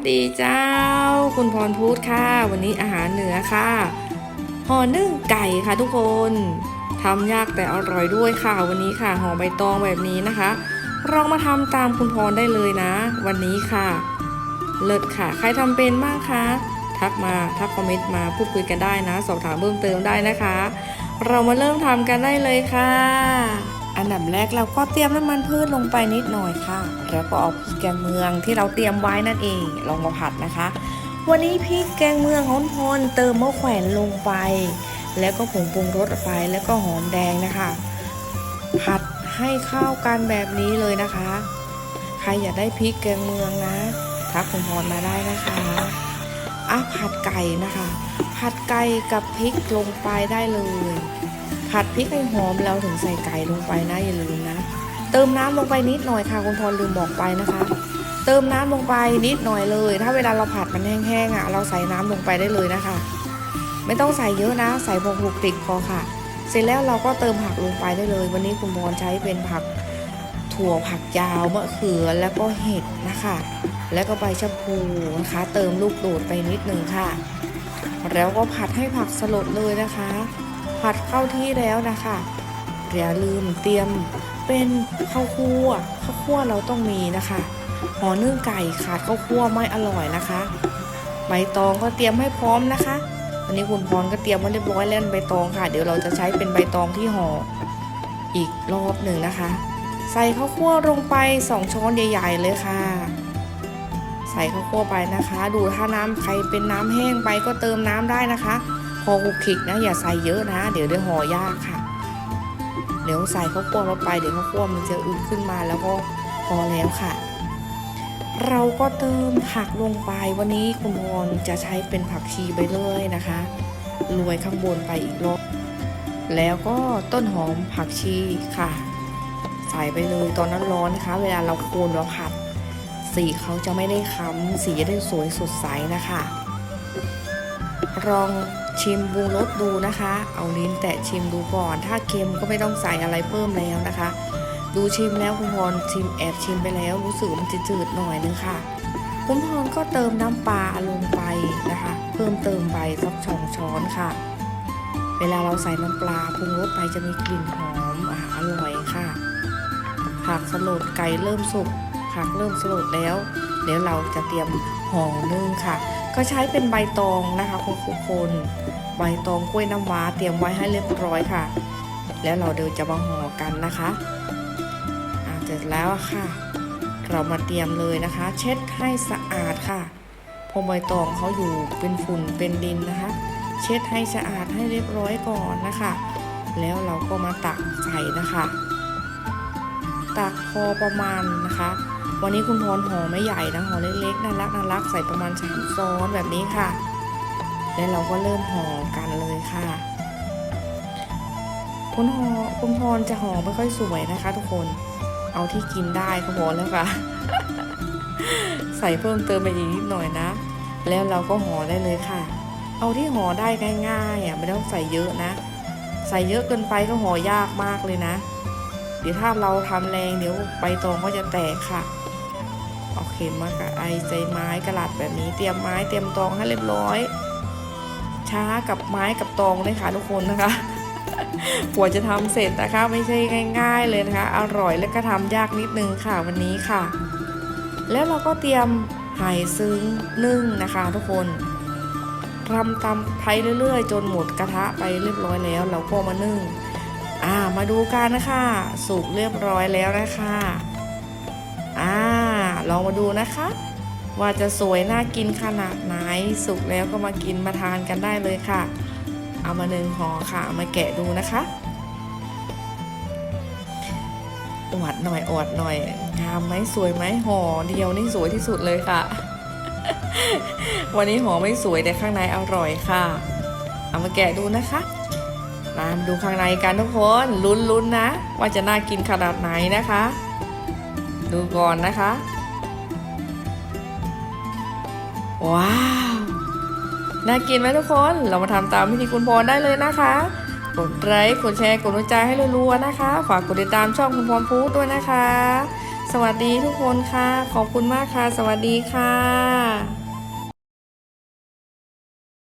สดีเจ้า คุณพรพูดค่ะ วันนี้อาหารเหนือค่ะห่อนึ่งไก่ค่ะทุกคนทำยากแต่อร่อยด้วยค่ะวันนี้ค่ะห่อใบตองแบบนี้นะคะลองมาทำตามคุณพรได้เลยนะ วันนี้ค่ะ เลิศค่ะ ใครทำเป็นบ้างคะทักมาทักคอมเมนต์มาพูดคุยกันได้นะ สอบถามเพิ่มเติมได้นะคะ เรามาเริ่มทำกันได้เลยค่ะ อันดับแรกเราก็เตรียมน้ำมันพืชลงไปนิดหน่อยค่ะ แล้วก็เอาพริกแกงเมืองที่เราเตรียมไว้นั่นเองลงมาผัดนะคะ วันนี้พริกแกงเมืองฮ้อนพนเติมมะแขวนลงไป แล้วก็ผงปรุงรสไปแล้วก็หอมแดงนะคะ ผัดให้เข้ากันแบบนี้เลยนะคะ ใครอยากได้พริกแกงเมืองนะทักคุณพรมาได้นะคะอะผัดไก่นะคะ ผัดไก่กับพริกลงไปได้เลย ผัดพริกให้หอมแล้วถึงใส่ไก่ลงไปนะอย่าลืมนะ เติมน้ำลงไปนิดหน่อยค่ะคุณพรลืมบอกไปนะคะ เติมน้ำลงไปนิดหน่อยเลย ถ้าเวลาเราผัดมันแห้งๆอะเราใส่น้ำลงไปได้เลยนะคะ ไม่ต้องใส่เยอะนะ ใส่พอคลุกคลิกพอค่ะ เสร็จแล้วเราก็เติมผักลงไปได้เลย วันนี้คุณพรใช้เป็นผักถั่วผักยาวมะเขือแล้วก็เห็ดนะคะ แล้วก็ใบชะพูนะคะ เติมลูกโดดไปนิดหนึ่งค่ะ แล้วก็ผัดให้ผักสลดเลยนะคะ ผัดเข้าที่แล้วนะคะอย่าลืมเตรียมเป็นข้าวคั่วข้าวคั่วเราต้องมีนะคะห่อนึ่งไก่ขาดข้าวคั่วไม่อร่อยนะคะใบตองก็เตรียมให้พร้อมนะคะวันนี้คุณพรก็เตรียมไว้เรียบร้อยแล้วใบตองค่ะ เดี๋ยวเราจะใช้เป็นใบตองที่ห่ออีกรอบหนึ่งนะคะ ใส่ข้าวคั่วลงไปสองช้อนใหญ่ ๆ เลยค่ะ ใส่ข้าวคั่วไปนะคะ ดูถ้าน้ำใครเป็นน้ำแห้งไปก็เติมน้ำได้นะคะ พอคุกคิกนะ อย่าใส่เยอะนะ เดี๋ยวเดี๋ยวห่อยากค่ะ เดี๋ยวใส่ข้าวคั่วลงไปเดี๋ยวข้าวคั่วมันจะอึขึ้นมาแล้วก็พอแล้วค่ะ เราก็เติมผักลงไปวันนี้คุณพรจะใช้เป็นผักชีไปเลยนะคะโรยข้างบนไปอีกรอบแล้วก็ต้นหอมผักชีค่ะ ใส่ไปเลยตอนนั้นร้อนนะคะเวลาเราโคนเราผัด สีเขาจะไม่ได้ค้ำสีจะได้สวยสดใสนะคะ ลองชิมบูรสดูนะคะ เอาลิ้นแตะชิมดูก่อน ถ้าเค็มก็ไม่ต้องใส่อะไรเพิ่มแล้วนะคะ ดูชิมแล้วคุณพรชิมแอบชิมไปแล้วรู้สึกว่ามันจะจืดหน่อยนึงค่ะ คุณพรก็เติมน้ำปลาลงไปนะคะ เพิ่มเติมไปสักสองช้อนค่ะ เวลาเราใส่น้ำปลาปรุงรสไปจะมีกลิ่นหอมอรอร่อยค่ะ ผักสลดไก่เริ่มสุกผักเริ่มสลดแล้ว เดี๋ยวเราจะเตรียมห่อนึ่งค่ะ ก็ใช้เป็นใบตองนะคะคุณทุกคนใบตองกล้วยน้ำว้าเตรียมไว้ให้เรียบร้อยค่ะ แล้วเราเดี๋ยวจะมาห่อกันนะคะเสร็จแล้วค่ะ เรามาเตรียมเลยนะคะ เช็ดให้สะอาดค่ะเพราะใบตองเขาอยู่เป็นฝุ่นเป็นดินนะคะ เช็ดให้สะอาดให้เรียบร้อยก่อนนะคะ แล้วเราก็มาตักใส่นะคะ ตักพอประมาณนะคะ วันนี้คุณพรห่อไม่ใหญ่นะห่อเล็กๆน่ารักน่ารักใส่ประมาณสามซ้อนแบบนี้ค่ะ แล้วเราก็เริ่มห่อกันเลยค่ะ คุณห่อคุณพรจะห่อไม่ค่อยสวยนะคะ ทุกคนเอาที่กินได้ก็พอแล้วค่ะ ใส่เพิ่มเติมไปอีกนิดหน่อยนะ แล้วเราก็ห่อได้เลยค่ะ เอาที่ห่อได้ง่ายๆอะไม่ต้องใส่เยอะนะ ใส่เยอะเกินไปก็ห่อยากมากเลยนะเดี๋ยวถ้าเราทำแรงเดี๋ยวใบตองก็จะแตกค่ะ เอาเข็มมากับไอใจไม้กระดาษแบบนี้เตรียมไม้เตรียมตองให้เรียบร้อย ช้ากับไม้กับตองเลยค่ะทุกคนนะคะกว่าจะทำเสร็จนะคะไม่ใช่ง่าย ๆ เลยนะคะ อร่อยและก็ทำยากนิดนึงค่ะวันนี้ค่ะ แล้วเราก็เตรียมไห่ซึ้งนึ่งนะคะทุกคนทำตำไปเรื่อยๆ จนหมดกระทะไปเรียบร้อยแล้ว เราก็มานึ่ง อ่ามาดูกันนะคะ สุกเรียบร้อยแล้วนะคะ ลองมาดูนะคะ ว่าจะสวยน่ากินขนาดไหนสุกแล้วก็มากินมาทานกันได้เลยค่ะ เอามาหนึ่งห่อค่ะามาแกะดูนะคะอวดหน่อยอวดหน่อยงามไหมสวยไหมห่อเดียวนี่สวยที่สุดเลยค่ะ วันนี้ห่อไม่สวยแต่ข้างในอร่อยค่ะ เอามาแกะดูนะคะมาดูข้างในกันทุกคนลุ้นๆนะว่าจะน่ากินขนาดไหนนะคะ ดูก่อนนะคะ ว้าว น่ากินไหมทุกคน เรามาทำตามพิธีคุณพรได้เลยนะคะ กดไลค์ กดแชร์ กดหัวใจให้รัวๆนะคะ ฝากกดติดตามช่องคุณพรพูดด้วยนะคะ สวัสดีทุกคนค่ะ ขอบคุณมากค่ะ สวัสดีค่ะ